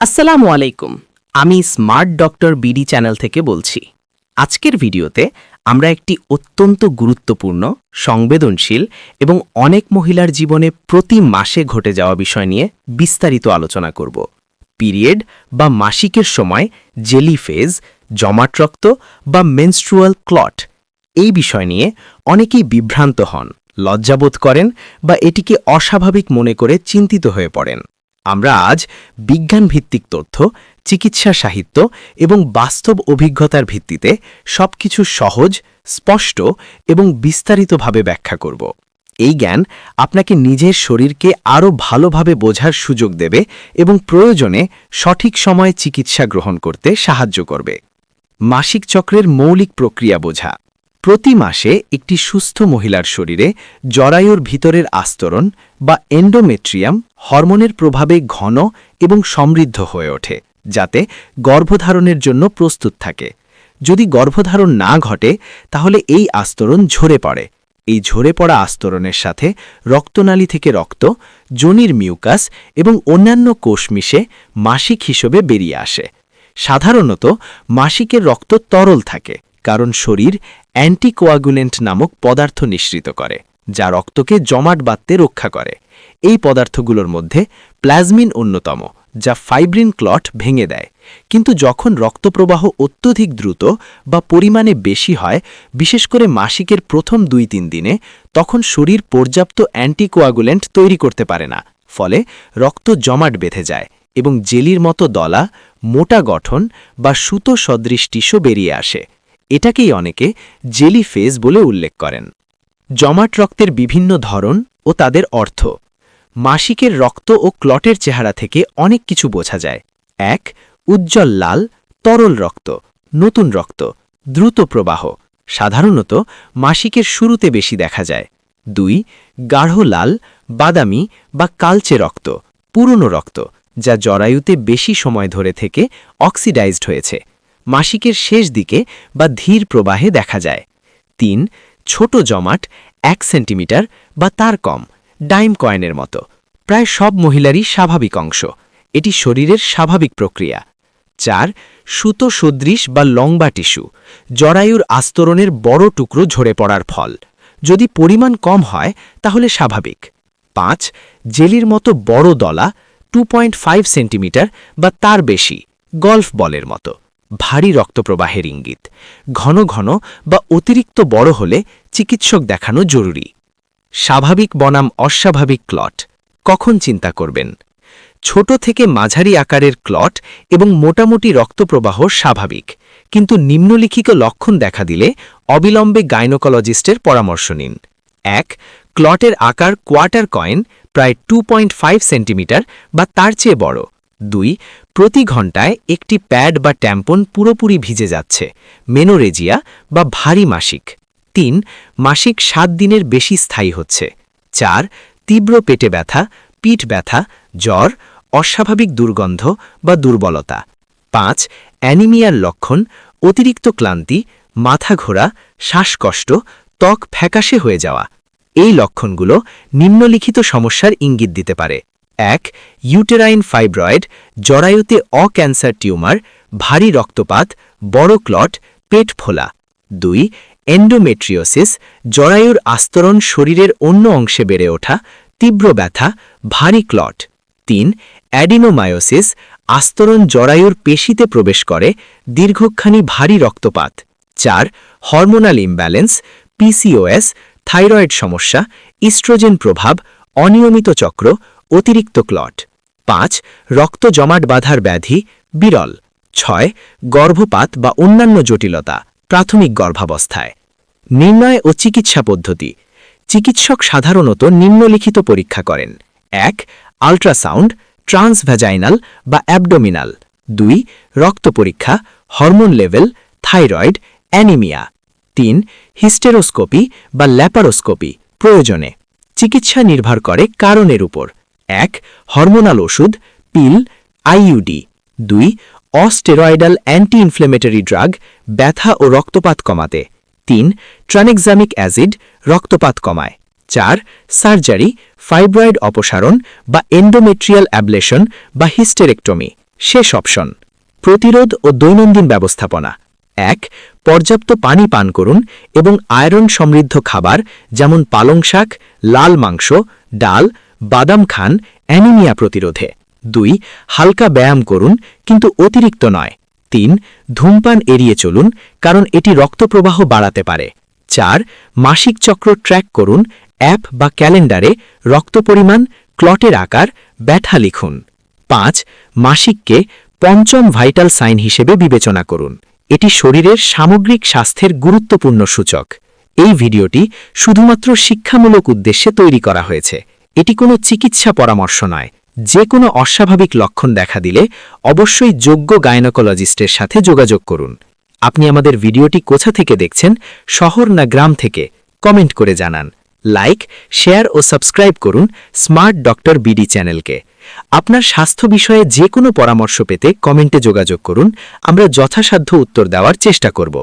আসসালামু আলাইকুম। আমি স্মার্ট ডক্টর বিডি চ্যানেল থেকে বলছি। আজকের ভিডিওতে আমরা একটি অত্যন্ত গুরুত্বপূর্ণ, সংবেদনশীল এবং অনেক মহিলার জীবনে প্রতি মাসে ঘটে যাওয়া বিষয় নিয়ে বিস্তারিত আলোচনা করব। পিরিয়ড বা মাসিকের সময় জেলি ফেজ, জমাট রক্ত বা মেনস্ট্রুয়াল ক্লট, এই বিষয় নিয়ে অনেকেই বিভ্রান্ত হন, লজ্জাবোধ করেন বা এটিকে অস্বাভাবিক মনে করে চিন্তিত হয়ে পড়েন। আমরা আজ বিজ্ঞানভিত্তিক তথ্য, চিকিৎসা সাহিত্য এবং বাস্তব অভিজ্ঞতার ভিত্তিতে সবকিছু সহজ, স্পষ্ট এবং বিস্তারিতভাবে ব্যাখ্যা করব। এই জ্ঞান আপনাকে নিজের শরীরকে আরও ভালোভাবে বোঝার সুযোগ দেবে এবং প্রয়োজনে সঠিক সময়ে চিকিৎসা গ্রহণ করতে সাহায্য করবে। মাসিক চক্রের মৌলিক প্রক্রিয়া বোঝা। প্রতি মাসে একটি সুস্থ মহিলার শরীরে জরায়ুর ভিতরের আস্তরণ বা এন্ডোমেট্রিয়াম হরমোনের প্রভাবে ঘন এবং সমৃদ্ধ হয়ে ওঠে, যাতে গর্ভধারণের জন্য প্রস্তুত থাকে। যদি গর্ভধারণ না ঘটে, তাহলে এই আস্তরণ ঝরে পড়ে। এই ঝরে পড়া আস্তরণের সাথে রক্তনালী থেকে রক্ত, জনির মিউকাস এবং অন্যান্য কোষ মিশে মাসিক হিসেবে বেরিয়ে আসে। সাধারণত মাসিকের রক্ত তরল থাকে, কারণ শরীর অ্যান্টিকোয়াগুলেন্ট নামক পদার্থ নিঃসৃত করে। যা রক্তকে জমাট বাঁধতে রক্ষা করে। এই পদার্থগুলোর মধ্যে প্লাজমিন অন্যতম, যা ফাইব্রিন ক্লট ভেঙে দেয়। কিন্তু যখন রক্তপ্রবাহ অত্যধিক দ্রুত বা পরিমাণে বেশি হয়, বিশেষ করে মাসিকের প্রথম দুই তিন দিনে, তখন শরীর পর্যাপ্ত অ্যান্টিকোয়াগুলেন্ট তৈরি করতে পারে না। ফলে রক্ত জমাট বেঁধে যায় এবং জেলির মতো দলা, মোটা গঠন বা সুতো সদৃশ বেরিয়ে আসে। এটাকেই অনেকে জেলি ফেজ বলে উল্লেখ করেন। জমাট রক্তের বিভিন্ন ধরন ও তাদের অর্থ। মাসিকের রক্ত ও ক্লটের চেহারা থেকে অনেক কিছু বোঝা যায়। এক, উজ্জ্বল লাল, তরল রক্ত, নতুন রক্ত, দ্রুত প্রবাহ। সাধারণত মাসিকের শুরুতে বেশি দেখা যায়। দুই, গাঢ় লাল, বাদামি বা কালচে রক্ত, পুরনো রক্ত, যা জরায়ুতে বেশি সময় ধরে থেকে অক্সিডাইজড হয়েছে। মাসিকের শেষ দিকে বা ধীর প্রবাহে দেখা যায়। তিন ছোট জমাট এক সেন্টিমিটার বা তার কম, ডাইম কয়েনের মতো। প্রায় সব মহিলারই স্বাভাবিক অংশ। এটি শরীরের স্বাভাবিক প্রক্রিয়া। চার, সুতো সদৃশ বা লংবা টিস্যু, জরায়ুর আস্তরণের বড় টুকরো ঝরে পড়ার ফল। যদি পরিমাণ কম হয়, তাহলে স্বাভাবিক। পাঁচ, জেলির মতো বড় দলা, টু সেন্টিমিটার বা তার বেশি, গল্ফ বলের মতো। ভারী রক্তপ্রবাহের ইঙ্গিত। ঘন ঘন বা অতিরিক্ত বড় হলে চিকিৎসক দেখানো জরুরি। স্বাভাবিক বনাম অস্বাভাবিক ক্লট। কখন চিন্তা করবেন? ছোট থেকে মাঝারি আকারের ক্লট এবং মোটামুটি রক্তপ্রবাহ স্বাভাবিক, কিন্তু নিম্নলিখিত লক্ষণ দেখা দিলে অবিলম্বে গাইনোকোলজিস্টের পরামর্শ নিন। এক, ক্লটের আকার কোয়ার্টার কয়েন প্রায় টু সেন্টিমিটার বা তার চেয়ে বড়। দুই, প্রতি ঘন্টায় একটি প্যাড বা ট্যাম্পন পুরোপুরি ভিজে যাচ্ছে, মেনোরেজিয়া বা ভারী মাসিক। তিন, মাসিক সাত দিনের বেশি স্থায়ী হচ্ছে। চার, তীব্র পেটে ব্যথা, পিঠ ব্যথা, জ্বর, অস্বাভাবিক দুর্গন্ধ বা দুর্বলতা। পাঁচ, অ্যানিমিয়ার লক্ষণ, অতিরিক্ত ক্লান্তি, মাথা ঘোরা, শ্বাসকষ্ট, ত্বক ফ্যাকাশে হয়ে যাওয়া। এই লক্ষণগুলো নিম্নলিখিত সমস্যার ইঙ্গিত দিতে পারে। এক ইউটেরাইন ফাইব্রয়েড জরায়ুতে অক্যান্সার টিউমার, ভারী রক্তপাত, বড় ক্লট, পেট ফোলা। দুই এন্ডোমেট্রিওসিস জরায়ুর আস্তরণ শরীরের অন্য অংশে বেড়ে ওঠা, তীব্র ব্যথা, ভারী ক্লট। তিন অ্যাডিনোমায়োসিস আস্তরণ জরায়ুর পেশিতে প্রবেশ করে দীর্ঘক্ষণী ভারী রক্তপাত। চার হরমোনাল ইমব্যালেন্স পিসিওএস থাইরয়েড সমস্যা ইস্ট্রোজেন প্রভাব অনিয়মিত চক্র, অতিরিক্ত ক্লট। পাঁচ, রক্ত জমাট বাঁধার ব্যাধি, বিরল। ছয়, গর্ভপাত বা অন্যান্য জটিলতা, প্রাথমিক গর্ভাবস্থায়। নির্ণয় ও চিকিৎসা পদ্ধতি। চিকিৎসক সাধারণত নিম্নলিখিত পরীক্ষা করেন। এক, আল্ট্রাসাউন্ড, ট্রান্সভ্যাজাইনাল বা অ্যাবডোমিনাল। দুই, রক্ত পরীক্ষা, হরমোন লেভেল, থাইরয়েড, অ্যানিমিয়া। তিন, হিস্টেরোস্কোপি বা ল্যাপারোস্কোপি, প্রয়োজনে। চিকিৎসা নির্ভর করে কারণের উপর। এক, হরমোনাল ওষুধ, পিল আইইউডি দুই, অস্টেরয়েডাল অ্যান্টি ইনফ্লেমেটরি ড্রাগ, ব্যথা ও রক্তপাত কমাতে। তিন, ট্রানেক্সামিক অ্যাসিড, রক্তপাত কমায়। চার, সার্জারি, ফাইব্রয়েড অপসারণ বা এন্ডোমেট্রিয়াল অ্যাবলেশন বা হিস্টেরেক্টমি। শেষ অপশন, প্রতিরোধ ও দৈনন্দিন ব্যবস্থাপনা। এক, পর্যাপ্ত পানি পান করুন এবং আয়রন সমৃদ্ধ খাবার যেমন পালং শাক লাল মাংস, ডাল, বাদাম খান, অ্যানিমিয়া প্রতিরোধে। দুই, হালকা ব্যায়াম করুন, কিন্তু অতিরিক্ত নয়। তিন, ধূমপান এড়িয়ে চলুন, কারণ এটি রক্তপ্রবাহ বাড়াতে পারে। চার, মাসিক চক্র ট্র্যাক করুন, অ্যাপ বা ক্যালেন্ডারে রক্ত পরিমাণ, ক্লটের আকার ব্যাঠা লিখুন। পাঁচ, মাসিককে পঞ্চম ভাইটাল সাইন হিসেবে বিবেচনা করুন। এটি শরীরের সামগ্রিক স্বাস্থ্যের গুরুত্বপূর্ণ সূচক। এই ভিডিওটি শুধুমাত্র শিক্ষামূলক উদ্দেশ্যে তৈরি করা হয়েছে। এটি কোনো চিকিৎসা পরামর্শ নয়। যে কোনো অস্বাভাবিক লক্ষণ দেখা দিলে অবশ্যই যোগ্য গাইনোকোলজিস্টের সাথে যোগাযোগ করুন। আপনি আমাদের ভিডিওটি কোথা থেকে দেখছেন, শহর না গ্রাম থেকে, কমেন্ট করে জানান। লাইক, শেয়ার ও সাবস্ক্রাইব করুন স্মার্ট ডক্টর বিডি চ্যানেলকে। আপনার স্বাস্থ্য বিষয়ে যে কোনো পরামর্শ পেতে কমেন্টে যোগাযোগ করুন। আমরা যথাসাধ্য উত্তর দেওয়ার চেষ্টা করব।